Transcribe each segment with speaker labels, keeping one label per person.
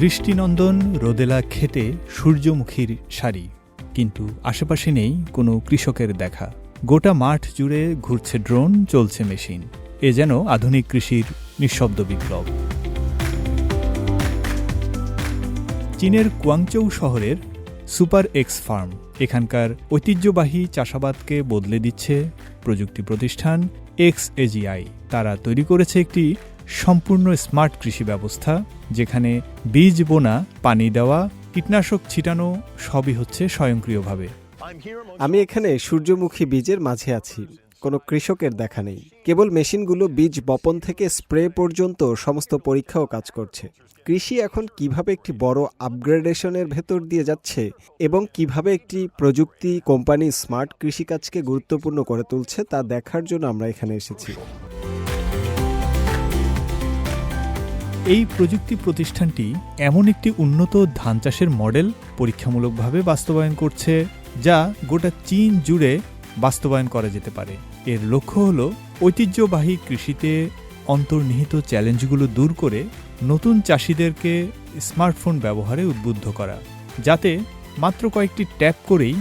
Speaker 1: দৃষ্টিনন্দন রোদেলা খেতে সূর্যমুখীর সারি। কিন্তু আশেপাশে নেই কোনো কৃষকের দেখা। গোটা মাঠ জুড়ে ঘুরছে ড্রোন, চলছে মেশিন। এ যেন আধুনিক কৃষির নিঃশব্দ বিপ্লব। চীনের কুয়াংচৌ শহরের সুপার এক্স ফার্ম। এখানকার ঐতিহ্যবাহী চাষাবাদকে বদলে দিচ্ছে প্রযুক্তি প্রতিষ্ঠান এক্স এজিআই তারা তৈরি করেছে একটি সম্পূর্ণ স্মার্ট কৃষি ব্যবস্থা। যেখানে বীজ বোনা, পানি দেওয়া, কীটনাশক ছিটানো সবই হচ্ছে স্বয়ংক্রিয়ভাবে।
Speaker 2: আমি এখানে সূর্যমুখী বীজের মাঝে আছি। কোনো কৃষকের দেখা নেই। কেবল মেশিনগুলো বীজ বপন থেকে স্প্রে পর্যন্ত সমস্ত পরীক্ষাও কাজ করছে। কৃষি এখন কীভাবে একটি বড় আপগ্রেডেশনের ভেতর দিয়ে যাচ্ছে এবং কীভাবে একটি প্রযুক্তি কোম্পানি স্মার্ট কৃষিকাজকে গুরুত্বপূর্ণ করে তুলছে তা দেখার জন্য আমরা এখানে এসেছি।
Speaker 1: এই প্রযুক্তি প্রতিষ্ঠানটি এমন একটি উন্নত ধান চাষের মডেল পরীক্ষামূলকভাবে বাস্তবায়ন করছে, যা গোটা চীন জুড়ে বাস্তবায়ন করা যেতে পারে। এর লক্ষ্য হল ঐতিহ্যবাহী কৃষিতে অন্তর্নিহিত চ্যালেঞ্জগুলো দূর করে নতুন চাষিদেরকে স্মার্টফোন ব্যবহারে উদ্বুদ্ধ করা, যাতে মাত্র কয়েকটি ট্যাপ করেই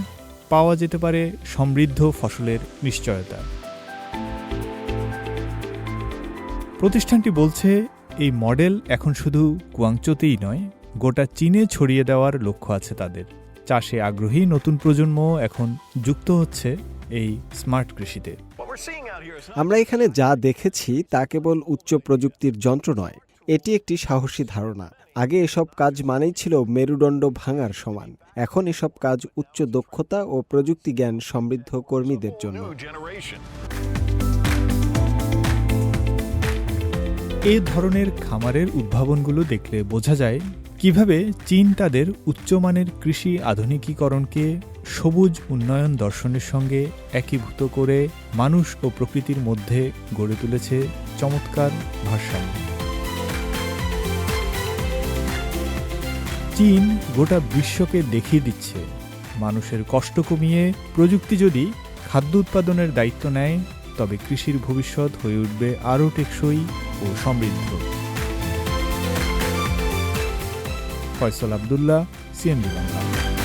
Speaker 1: পাওয়া যেতে পারে সমৃদ্ধ ফসলের নিশ্চয়তা। প্রতিষ্ঠানটি বলছে এই মডেল এখন শুধু কুয়াংচোতেই নয়, গোটা চীনে ছড়িয়ে দেওয়ার লক্ষ্য আছে তাদের। চাষে আগ্রহী নতুন প্রজন্ম এখন যুক্ত হচ্ছে এই স্মার্ট কৃষিতে।
Speaker 2: আমরা এখানে যা দেখেছি তা কেবল উচ্চ প্রযুক্তির যন্ত্র নয়, এটি একটি সাহসী ধারণা। আগে এসব কাজ মানেই ছিল মেরুদণ্ড ভাঙার সমান। এখন এসব কাজ উচ্চ দক্ষতা ও প্রযুক্তি জ্ঞান সমৃদ্ধ কর্মীদের জন্য।
Speaker 1: এ ধরনের খামারের উদ্ভাবনগুলো দেখলে বোঝা যায় কীভাবে চীন তাদের উচ্চমানের কৃষি আধুনিকীকরণকে সবুজ উন্নয়ন দর্শনের সঙ্গে একীভূত করে মানুষ ও প্রকৃতির মধ্যে গড়ে তুলেছে চমৎকার ভারসাম্য। চীন গোটা বিশ্বকে দেখিয়ে দিচ্ছে। মানুষের কষ্ট কমিয়ে প্রযুক্তি যদি খাদ্য উৎপাদনের দায়িত্ব নেয়, তবে কৃষির ভবিষ্যৎ হয়ে উঠবে আরও টেকসই ও সমৃদ্ধ। ফয়সল আবদুল্লাহ সিএনবি বাংলা।